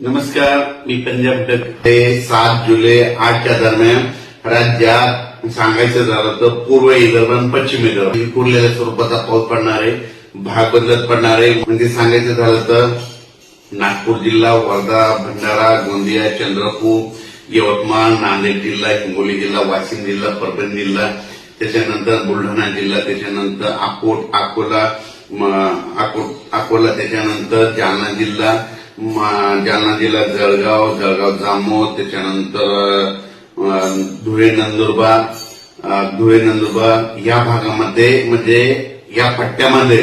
नमस्कार मी पंजाब डक. ते सात जुलै आठच्या दरम्यान राज्यात सांगायचं झालं तर पूर्व विदर्भ आणि पश्चिम विदर्भ कुरलेल्या स्वरूपाचा पाऊस पडणार आहे भाग बदलत पडणार आहे. म्हणजे सांगायचं झालं तर नागपूर जिल्हा वर्धा भंडारा गोंदिया चंद्रपूर यवतमाळ नांदेड जिल्हा हिंगोली जिल्हा वाशिम जिल्हा परभणी जिल्हा त्याच्यानंतर बुलढाणा जिल्हा त्याच्यानंतर अकोट अकोला अकोला त्याच्यानंतर जालना जिल्हा जालना जिल्ह्यात जळगाव जळगाव जामोद त्याच्यानंतर धुळे नंदुरबार धुळे नंदुरबार या भागामध्ये म्हणजे या पट्ट्यामध्ये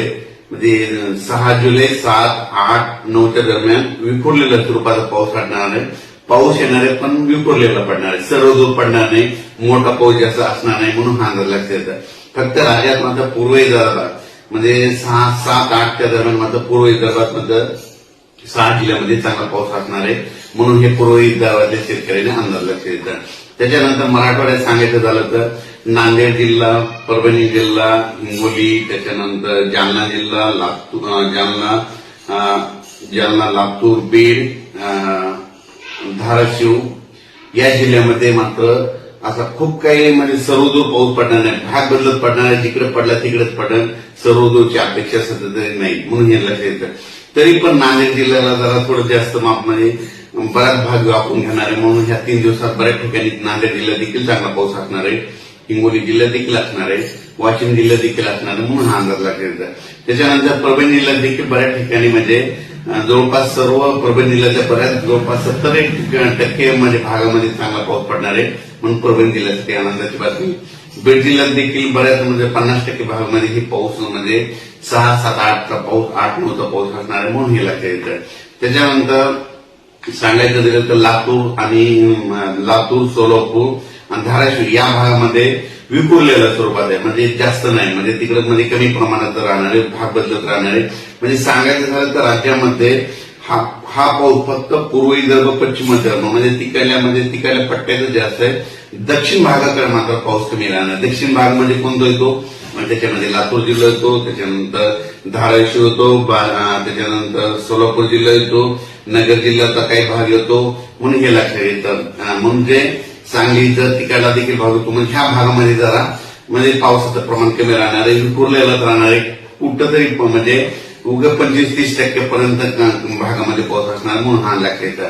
म्हणजे सहा जुलै सात आठ नऊच्या दरम्यान विखुरलेल्या स्वरूपाचा पाऊस पडणार आहे. पाऊस येणार आहे पण विखुरलेला पडणार आहे. सर्व दूर पडणार नाही. मोठा पाऊस जास्त असणार नाही म्हणून हा अंदाज लक्षात येतं. फक्त राज्यात मात्र पूर्व विदर्भात म्हणजे सहा सात आठच्या दरम्यान मात्र पूर्व विदर्भात मात्र सहा जिल्ह्यामध्ये चांगला पाऊस असणार आहे. म्हणून हे पूर्व गावातल्या शेतकऱ्यांनी अंदाज लक्ष देतात त्याच्यानंतर मराठवाड्यात सांगायचं झालं तर नांदेड जिल्हा परभणी जिल्हा हिंगोली त्याच्यानंतर जालना जिल्हा लातूर जालना जालना लातूर बीड धाराशिव या जिल्ह्यामध्ये मात्र असा खूप काही म्हणजे सर्वदूर पाऊस पडणार नाही. भाग बदलत पडणार आहे जिकडे पडला तिकडेच पडणार. सर्वदूरची अपेक्षा सतत नाही. म्हणून हे लक्षात येतं. तरी पण नांदेड जिल्ह्याला जरा थोडं जास्त मापमध्ये बराच भाग व्यापून घेणार आहे. म्हणून ह्या तीन दिवसात बऱ्याच ठिकाणी नांदेड जिल्ह्यात देखील चांगला पाऊस असणार आहे. हिंगोली जिल्ह्यात देखील असणार आहे. वाशिम जिल्ह्यात देखील असणार आहे. म्हणून हा अंदाज लक्षात त्याच्यानंतर परभणी जिल्ह्यात देखील बऱ्याच ठिकाणी म्हणजे जवळपास सर्व परभणी जिल्ह्याच्या बऱ्याच जवळपास सत्तर एक टक्के म्हणजे भागामध्ये चांगला पाऊस पडणार आहे. म्हणून परभणी जिल्ह्यासाठी आनंदाची बातमी. बीड जिल्ह्यात देखील बऱ्याच म्हणजे पन्नास टक्के भागामध्ये ही पाऊस म्हणजे सहा सात आठचा पाऊस आठ नऊचा पाऊस असणार आहे म्हणून हे लक्षात येतं. त्याच्यानंतर सांगायचं झालं तर लातूर आणि लातूर सोलापूर आणि धाराशिव या भागामध्ये विखुरलेल्या स्वरूपात आहे. म्हणजे जास्त नाही. म्हणजे तिकडे म्हणजे कमी प्रमाणात राहणारे भाग बदलत राहणारे. म्हणजे सांगायचं झालं तर राज्यामध्ये हा हा पाऊस फक्त पूर्व विदर्भ पश्चिम विदर्भ म्हणजे तिकडल्या म्हणजे तिकडल्या पट्ट्याचं जास्त आहे. दक्षिण भागाकडे मात्र पाऊस कमी राहणार दक्षिण भाग म्हणजे कोणतो येतो? म्हणजे त्याच्यामध्ये लातूर जिल्हा येतो त्याच्यानंतर धाराशिव येतो बा- त्याच्यानंतर सोलापूर जिल्हा येतो नगर जिल्ह्याचा काही भाग येतो. म्हणून हे लक्षात येतं. म्हणजे सांगली जर तिकडला देखील भाग येतो म्हणजे ह्या भागामध्ये जरा म्हणजे पावसाचं प्रमाण कमी राहणार आहे विखुरलेलं राहणार आहे कुठं तरी म्हणजे उग पंचवीस तीस टक्केपर्यंत भागामध्ये पाऊस असणार म्हणून हा लक्षात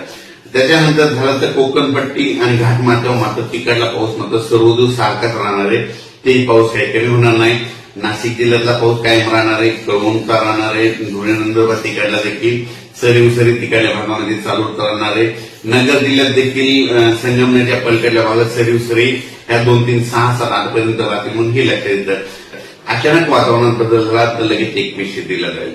त्याच्यानंतर झालं तर कोकणपट्टी आणि घाटमाथ्यावर मात्र तिकडला पाऊस मात्र सर्वदूर सारखाच राहणार आहे. तेही पाऊस काही कमी होणार नाही. नाशिक जिल्ह्यातला पाऊस कायम राहणार आहे. कळवणचा राहणार आहे. धुळे नंदुरबार तिकडला देखील सरी उसरी तिकडल्या भागामध्ये चालू राहणार आहे. नगर जिल्ह्यात देखील संगमनेरच्या पलकडल्या भागात सरी ह्या दोन तीन सहा सात आठ पर्यंत राहतील म्हणून हे अचानक वातावरणात बदल झाला तर लगेच एक दिला जाईल.